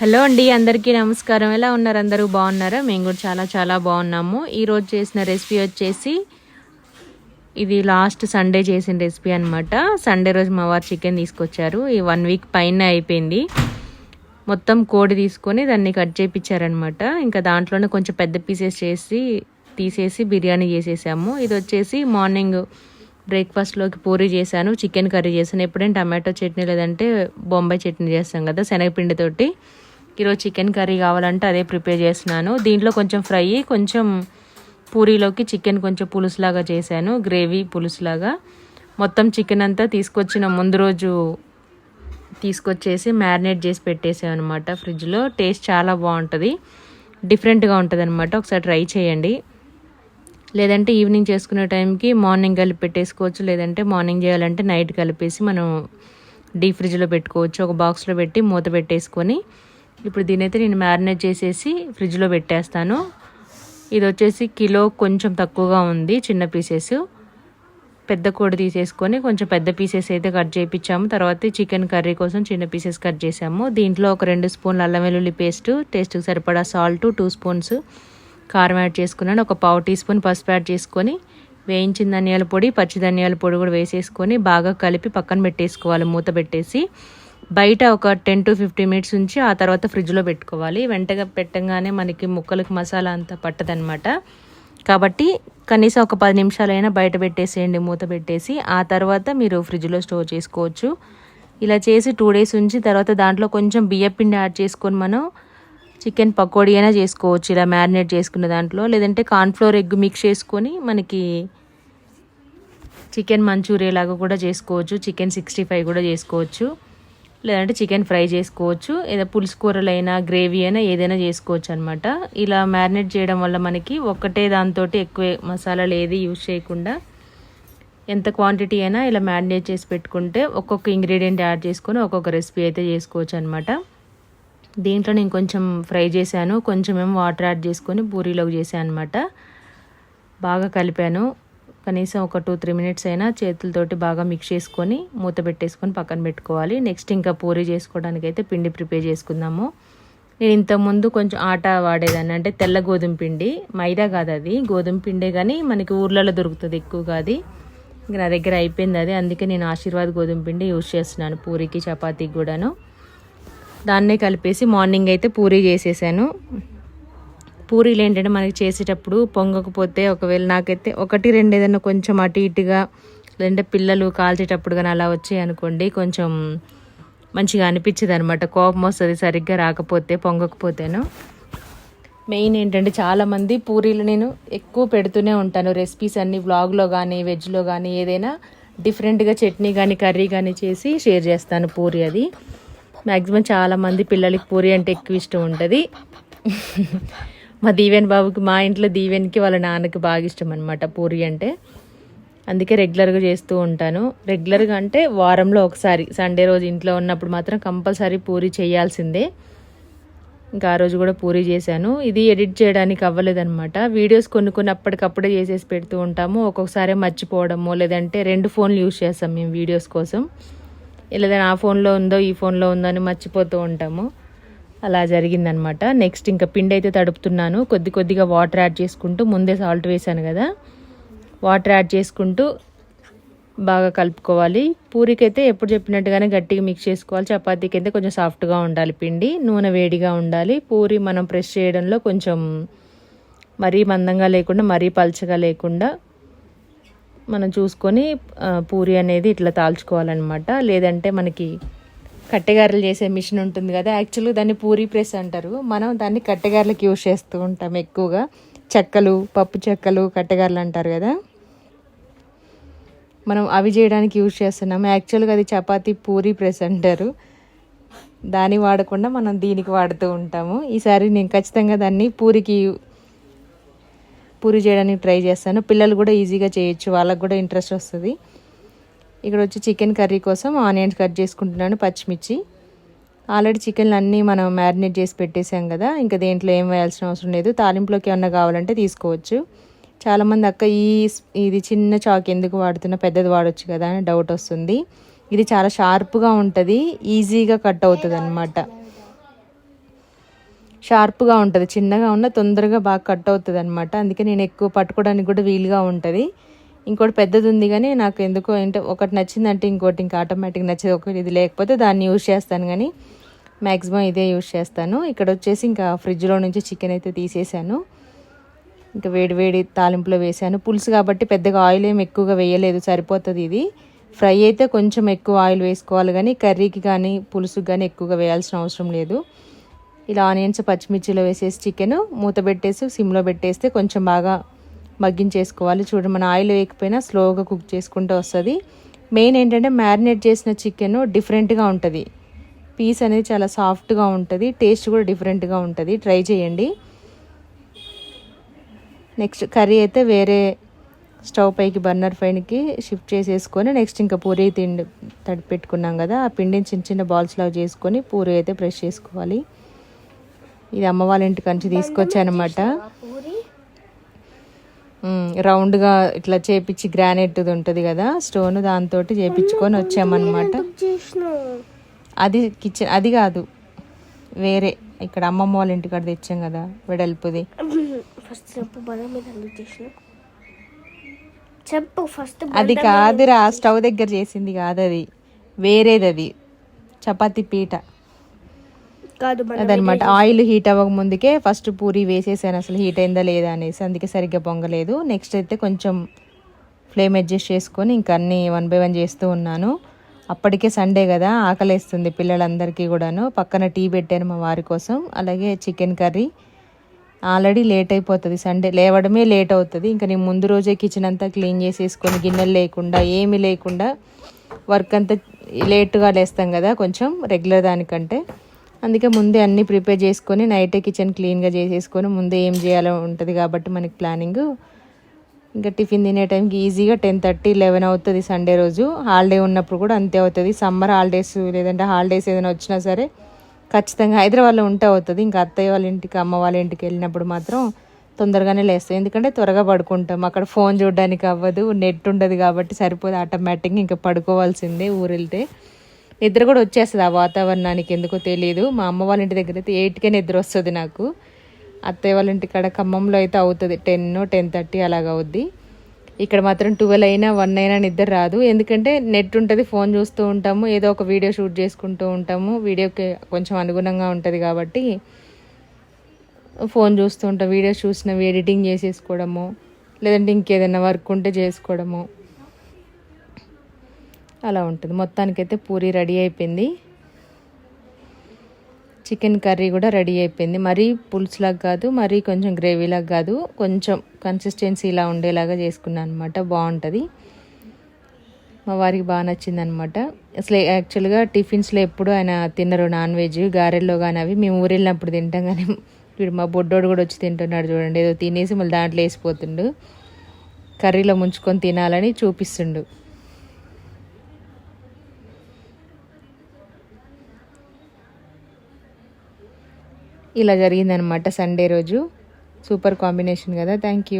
Hello అండి అందరికీ నమస్కారం. ఎలా ఉన్నారు? అందరూ బాగున్నారా? మేము కూడా చాలా చాలా బాగున్నాము. ఈరోజు చేసిన రెసిపీ వచ్చేసి ఇది లాస్ట్ సండే చేసిన రెసిపీ అనమాట సండే రోజు మా వారు చికెన్ తీసుకొచ్చారు. ఈ వన్ వీక్ పైన అయిపోయింది. మొత్తం కోడి తీసుకొని దాన్ని కట్ చేయించారనమాట ఇంకా దాంట్లోనే కొంచెం పెద్ద పీసెస్ చేసి తీసేసి బిర్యానీ చేసేసాము. ఇది వచ్చేసి మార్నింగ్ బ్రేక్ఫాస్ట్లోకి పూరి చేశాను చికెన్ కర్రీ చేశాను. ఎప్పుడైనా టమాటో చట్నీ లేదంటే బొంబాయి చట్నీ చేస్తాం కదా శనగపిండితోటి. ఈరోజు చికెన్ కర్రీ కావాలంటే అదే ప్రిపేర్ చేస్తున్నాను. దీంట్లో కొంచెం ఫ్రై కొంచెం పూరీలోకి చికెన్ కొంచెం పులుసులాగా చేశాను గ్రేవీ పులుసులాగా. మొత్తం చికెన్ అంతా తీసుకొచ్చిన ముందు రోజు తీసుకొచ్చేసి మ్యారినేట్ చేసి పెట్టేసాను అనమాట ఫ్రిడ్జ్లో. టేస్ట్ చాలా బాగుంటుంది. డిఫరెంట్గా ఉంటుంది అనమాట ఒకసారి ట్రై చేయండి. లేదంటే ఈవినింగ్ చేసుకునే టైంకి మార్నింగ్ కలిపి పెట్టేసుకోవచ్చు లేదంటే మార్నింగ్ చేయాలంటే నైట్ కలిపేసి మనం డీప్ ఫ్రిడ్జ్లో పెట్టుకోవచ్చు. ఒక బాక్స్లో పెట్టి మూత పెట్టేసుకొని ఇప్పుడు దీనైతే నేను మ్యారినేట్ చేసేసి ఫ్రిడ్జ్లో పెట్టేస్తాను. ఇది వచ్చేసి కిలో కొంచెం తక్కువగా ఉంది చిన్న పీసెస్. పెద్ద కోడి తీసేసుకొని కొంచెం పెద్ద పీసెస్ అయితే కట్ చేయించాము తర్వాత చికెన్ కర్రీ కోసం చిన్న పీసెస్ కట్ చేసాము. దీంట్లో ఒక రెండు స్పూన్లు అల్లం వెల్లుల్లి పేస్ట్ టేస్ట్కి సరిపడా సాల్ట్ టూ స్పూన్స్ కారం యాడ్ చేసుకున్నాను. ఒక పావు టీ స్పూన్ పసుపు యాడ్ చేసుకొని వేయించిన ధనియాల పొడి పచ్చి ధనియాల పొడి కూడా వేసేసుకొని బాగా కలిపి పక్కన పెట్టేసుకోవాలి. మూత పెట్టేసి బయట ఒక టెన్ టు ఫిఫ్టీ మినిట్స్ ఉంచి ఆ తర్వాత ఫ్రిడ్జ్లో పెట్టుకోవాలి. వెంటగా పెట్టగానే మనకి ముక్కలకు మసాలా అంతా పట్టదనమాట కాబట్టి కనీసం ఒక పది నిమిషాలైనా బయట పెట్టేసేయండి మూత పెట్టేసి. ఆ తర్వాత మీరు ఫ్రిడ్జ్లో స్టోర్ చేసుకోవచ్చు. ఇలా చేసి టూ డేస్ ఉంచి తర్వాత దాంట్లో కొంచెం బియ్యపిండి యాడ్ చేసుకొని మనం చికెన్ పకోడీ అయినా చేసుకోవచ్చు. ఇలా మ్యారినేట్ చేసుకున్న దాంట్లో. లేదంటే కార్న్ఫ్లోర్ ఎగ్ మిక్స్ చేసుకొని మనకి చికెన్ మంచూరియా లాగా కూడా చేసుకోవచ్చు. చికెన్ సిక్స్టీ ఫైవ్ కూడా చేసుకోవచ్చు. లేదంటే చికెన్ ఫ్రై చేసుకోవచ్చు. ఏదో పులుసు కూరలైనా గ్రేవీ అయినా ఏదైనా చేసుకోవచ్చు అనమాట ఇలా మ్యారినేట్ చేయడం వల్ల మనకి ఒక్కటే దాంతో ఎక్కువ మసాలాలు ఏది యూజ్ చేయకుండా ఎంత క్వాంటిటీ అయినా ఇలా మ్యారినేట్ చేసి పెట్టుకుంటే ఒక్కొక్క ఇంగ్రీడియంట్ యాడ్ చేసుకొని ఒక్కొక్క రెసిపీ అయితే చేసుకోవచ్చు అనమాట దీంట్లో నేను కొంచెం ఫ్రై చేశాను. కొంచెం ఏమో వాటర్ యాడ్ చేసుకొని పూరీలోకి చేశాను అనమాట బాగా కలిపాను. కనీసం ఒక టూ త్రీ మినిట్స్ అయినా చేతులతోటి బాగా మిక్స్ చేసుకొని మూత పెట్టేసుకొని పక్కన పెట్టుకోవాలి. నెక్స్ట్ ఇంకా పూరి చేసుకోవడానికి అయితే పిండి ప్రిపేర్ చేసుకుందాము. నేను ఇంతకుముందు కొంచెం ఆట వాడేదాన్ని. అంటే తెల్ల గోధుమ పిండి మైదా కాదు అది. గోధుమ పిండే కానీ మనకి ఊర్లలో దొరుకుతుంది ఎక్కువగా అది. ఇంకా నా దగ్గర అయిపోయింది అది. అందుకే నేను ఆశీర్వాద్ గోధుమ పిండి యూజ్ చేస్తున్నాను పూరికి చపాతీకి కూడాను. దాన్నే కలిపేసి మార్నింగ్ అయితే పూరి చేసేసాను. పూరీలు ఏంటంటే మనకి చేసేటప్పుడు పొంగకపోతే ఒకవేళ నాకైతే ఒకటి రెండు ఏదైనా కొంచెం అటు ఇటుగా లేదంటే పిల్లలు కాల్చేటప్పుడు కానీ అలా వచ్చాయి అనుకోండి కొంచెం మంచిగా అనిపించదు అనమాట కోపం వస్తుంది సరిగ్గా రాకపోతే పొంగకపోతేను. మెయిన్ ఏంటంటే చాలామంది పూరీలు నేను ఎక్కువ పెడుతూనే ఉంటాను. రెసిపీస్ అన్ని వ్లాగ్లో కానీ వెజ్లో కానీ ఏదైనా డిఫరెంట్గా చట్నీ కానీ కర్రీ కానీ చేసి షేర్ చేస్తాను పూరి అది. మ్యాక్సిమం చాలామంది పిల్లలకి పూరి అంటే ఎక్కువ ఇష్టం ఉంటుంది. మా దీవెన్ బాబుకి మా ఇంట్లో దీవెన్కి వాళ్ళ నాన్నకి బాగా ఇష్టం అనమాట పూరి అంటే. అందుకే రెగ్యులర్గా చేస్తూ ఉంటాను. రెగ్యులర్గా అంటే వారంలో ఒకసారి సండే రోజు ఇంట్లో ఉన్నప్పుడు మాత్రం కంపల్సరీ పూరి చేయాల్సిందే. ఇంకా ఆ రోజు కూడా పూరి చేశాను. ఇది ఎడిట్ చేయడానికి అవ్వలేదన్నమాట. వీడియోస్ కొన్ని కొన్ని అప్పటికప్పుడే చేసేసి పెడుతూ ఉంటాము. ఒక్కొక్కసారి మర్చిపోవడము లేదంటే రెండు ఫోన్లు యూజ్ చేస్తాం మేము వీడియోస్ కోసం. లేదంటే ఆ ఫోన్లో ఉందో ఈ ఫోన్లో ఉందో అని మర్చిపోతూ ఉంటాము. అలా జరిగిందనమాట. నెక్స్ట్ ఇంకా పిండి అయితే తడుపుతున్నాను. కొద్ది కొద్దిగా వాటర్ యాడ్ చేసుకుంటూ ముందే సాల్ట్ వేసాను కదా. వాటర్ యాడ్ చేసుకుంటూ బాగా కలుపుకోవాలి. పూరికైతే ఎప్పుడు చెప్పినట్టుగానే గట్టిగా మిక్స్ చేసుకోవాలి. చపాతీకి అయితే కొంచెం సాఫ్ట్గా ఉండాలి పిండి. నూనె వేడిగా ఉండాలి. పూరి మనం ప్రెస్ చేయడంలో కొంచెం మరీ మందంగా లేకుండా మరీ పల్చగా లేకుండా మనం చూసుకొని పూరి అనేది ఇట్లా తాల్చుకోవాలన్నమాట. లేదంటే మనకి కట్టెగారలు చేసే మిషన్ ఉంటుంది కదా. యాక్చువల్గా దాన్ని పూరి ప్రెస్ అంటారు. మనం దాన్ని కట్టెగారలకు యూజ్ చేస్తూ ఉంటాం ఎక్కువగా. చెక్కలు పప్పు చెక్కలు కట్టెగారలు అంటారు కదా. మనం అవి చేయడానికి యూజ్ చేస్తున్నాం. యాక్చువల్గా అది చపాతీ పూరి ప్రెస్ అంటారు. దాన్ని వాడకుండా మనం దీనికి వాడుతూ ఉంటాము. ఈసారి నేను ఖచ్చితంగా దాన్ని పూరికి పూరి చేయడానికి ట్రై చేస్తాను. పిల్లలు కూడా ఈజీగా చేయొచ్చు. వాళ్ళకు కూడా ఇంట్రెస్ట్ వస్తుంది. ఇక్కడ వచ్చి చికెన్ కర్రీ కోసం ఆనియన్స్ కట్ చేసుకుంటున్నాను పచ్చిమిర్చి. ఆల్రెడీ చికెన్లు అన్నీ మనం మ్యారినేట్ చేసి పెట్టేసాం కదా ఇంకా దేంట్లో ఏం వేయాల్సిన అవసరం లేదు. తాలింపులోకి ఏమన్నా కావాలంటే తీసుకోవచ్చు. చాలామంది అక్క ఈ ఇది చిన్న చాక్ ఎందుకు వాడుతున్నా పెద్దది వాడచ్చు కదా అని డౌట్ వస్తుంది. ఇది చాలా షార్ప్గా ఉంటుంది ఈజీగా కట్ అవుతుంది అనమాట షార్ప్గా ఉంటుంది చిన్నగా ఉన్న తొందరగా బాగా కట్ అవుతుంది అనమాట అందుకే నేను ఎక్కువ పట్టుకోవడానికి కూడా వీలుగా ఉంటుంది. ఇంకోటి పెద్దది ఉంది కానీ నాకు ఎందుకో ఏంటో ఒకటి నచ్చిందంటే ఇంకోటి ఇంకా ఆటోమేటిక్ నచ్చేది. ఒకటి ఇది లేకపోతే దాన్ని యూజ్ చేస్తాను కానీ మ్యాక్సిమం ఇదే యూజ్ చేస్తాను. ఇక్కడ వచ్చేసి ఇంకా ఫ్రిడ్జ్లో నుంచి చికెన్ అయితే తీసేసాను. ఇంకా వేడివేడి తాలింపులో వేసాను. పులుసు కాబట్టి పెద్దగా ఆయిల్ ఏమి ఎక్కువగా వేయలేదు సరిపోతుంది ఇది. ఫ్రై అయితే కొంచెం ఎక్కువ ఆయిల్ వేసుకోవాలి కానీ కర్రీకి కానీ పులుసుకి కానీ ఎక్కువగా వేయాల్సిన అవసరం లేదు. ఇలా ఆనియన్స్ పచ్చిమిర్చిలో వేసేసి చికెన్ మూత పెట్టేసి సిమ్లో పెట్టేస్తే కొంచెం బాగా మగ్గించేసుకోవాలి. చూడండి మన ఆయిల్ వేయకపోయినా స్లోగా కుక్ చేసుకుంటూ వస్తుంది. మెయిన్ ఏంటంటే మ్యారినేట్ చేసిన చికెన్ డిఫరెంట్గా ఉంటుంది. పీస్ అనేది చాలా సాఫ్ట్గా ఉంటుంది. టేస్ట్ కూడా డిఫరెంట్గా ఉంటుంది. ట్రై చేయండి. నెక్స్ట్ కర్రీ అయితే వేరే స్టవ్ పైకి బర్నర్ పైనకి షిఫ్ట్ చేసేసుకొని నెక్స్ట్ ఇంకా పూరి తిండి తడి పెట్టుకున్నాం కదా ఆ పిండిని చిన్న చిన్న బాల్స్ లాగా చేసుకొని పూరి అయితే ప్రెస్ చేసుకోవాలి. ఇది అమ్మ వాళ్ళ ఇంటి కంచి తీసుకొచ్చానమాట. రౌండ్గా ఇట్లా చేపించి గ్రానైట్ ఉంటుంది కదా స్టోన్ దాంతో చేపించుకొని వచ్చామన్నమాట. అది కిచెన్ అది కాదు వేరే. ఇక్కడ అమ్మమ్మ వాళ్ళ ఇంటికాడ తెచ్చాం కదా వెడల్పుది. చెప్పు ఫస్ట్ అది కాదురా స్టవ్ దగ్గర చేసింది కాదు అది వేరేది అది చపాతీ పీట. కాదు అదనమాట. ఆయిల్ హీట్ అవ్వక ముందుకే ఫస్ట్ పూరి వేసేసాను. అసలు హీట్ అయిందా లేదా అనేసి అందుకే సరిగ్గా పొంగలేదు. నెక్స్ట్ అయితే కొంచెం ఫ్లేమ్ అడ్జస్ట్ చేసుకొని ఇంకా అన్నీ వన్ బై వన్ చేస్తూ ఉన్నాను. అప్పటికే సండే కదా ఆకలేస్తుంది పిల్లలందరికీ కూడాను. పక్కన టీ పెట్టాను మా వారి కోసం. అలాగే చికెన్ కర్రీ. ఆల్రెడీ లేట్ అయిపోతుంది సండే లేవడమే లేట్ అవుతుంది. ఇంకా నేను ముందు రోజే కిచెన్ అంతా క్లీన్ చేసేసుకొని గిన్నెలు లేకుండా ఏమీ లేకుండా వర్క్ అంతా లేట్గా లేస్తాం కదా కొంచెం రెగ్యులర్ దానికంటే. అందుకే ముందే అన్నీ ప్రిపేర్ చేసుకొని నైటే కిచెన్ క్లీన్గా చేసేసుకొని ముందే ఏం చేయాలో ఉంటుంది కాబట్టి మనకి ప్లానింగ్. ఇంకా టిఫిన్ తినే టైంకి ఈజీగా టెన్ థర్టీ లెవెన్ అవుతుంది సండే రోజు. హాలిడే ఉన్నప్పుడు కూడా అంతే అవుతుంది. సమ్మర్ హాలిడేస్ లేదంటే హాలిడేస్ ఏదైనా వచ్చినా సరే ఖచ్చితంగా హైదరాబాద్లో ఉంటే అవుతుంది. ఇంకా అత్తయ్య వాళ్ళ ఇంటికి అమ్మ వాళ్ళ ఇంటికి వెళ్ళినప్పుడు మాత్రం తొందరగానే లేస్తాం. ఎందుకంటే త్వరగా పడుకుంటాం. అక్కడ ఫోన్ చూడడానికి అవ్వదు నెట్ ఉండదు కాబట్టి సరిపోదు. ఆటోమేటిక్గా ఇంకా పడుకోవాల్సిందే ఊరు వెళ్తే నిద్ర కూడా వచ్చేస్తుంది ఆ వాతావరణానికి ఎందుకో తెలియదు మా అమ్మ వాళ్ళ ఇంటి దగ్గర అయితే ఎయిట్కే నిద్ర వస్తుంది నాకు. అత్తయ్య వాళ్ళ ఇంటి కాడ ఖమ్మంలో అయితే అవుతుంది. టెన్ టెన్ థర్టీ అలాగ అవుద్ది. ఇక్కడ మాత్రం ట్వెల్వ్ అయినా వన్ అయినా నిద్ర రాదు. ఎందుకంటే నెట్ ఉంటుంది ఫోన్ చూస్తూ ఉంటాము ఏదో ఒక వీడియో షూట్ చేసుకుంటూ ఉంటాము. వీడియోకి కొంచెం అనుగుణంగా ఉంటుంది కాబట్టి ఫోన్ చూస్తూ ఉంటాం వీడియోస్ చూసినవి ఎడిటింగ్ చేసేసుకోవడము లేదంటే ఇంకేదైనా వర్క్ ఉంటే చేసుకోవడము. అలా ఉంటుంది. మొత్తానికైతే పూరి రెడీ అయిపోయింది. చికెన్ కర్రీ కూడా రెడీ అయిపోయింది. మరీ పులుసులాగా కాదు మరీ కొంచెం గ్రేవీలాగా కాదు కొంచెం కన్సిస్టెన్సీ ఇలా ఉండేలాగా చేసుకున్నాను అనమాట బాగుంటుంది. మా వారికి బాగా నచ్చింది అనమాట అసలు యాక్చువల్గా టిఫిన్స్లో ఎప్పుడు ఆయన తినరు నాన్ వెజ్ గారెల్లో కానీ అవి. మేము ఊరు వెళ్ళినప్పుడు తింటాం కానీ వీడు మా బొడ్డోడు కూడా వచ్చి తింటున్నాడు చూడండి. ఏదో తినేసి మళ్ళీ దాంట్లో వేసిపోతుండు. కర్రీలో ముంచుకొని తినాలని చూపిస్తుండు. ఇలా జరిగిందనమాట సండే రోజు. సూపర్ కాంబినేషన్ కదా. Thank you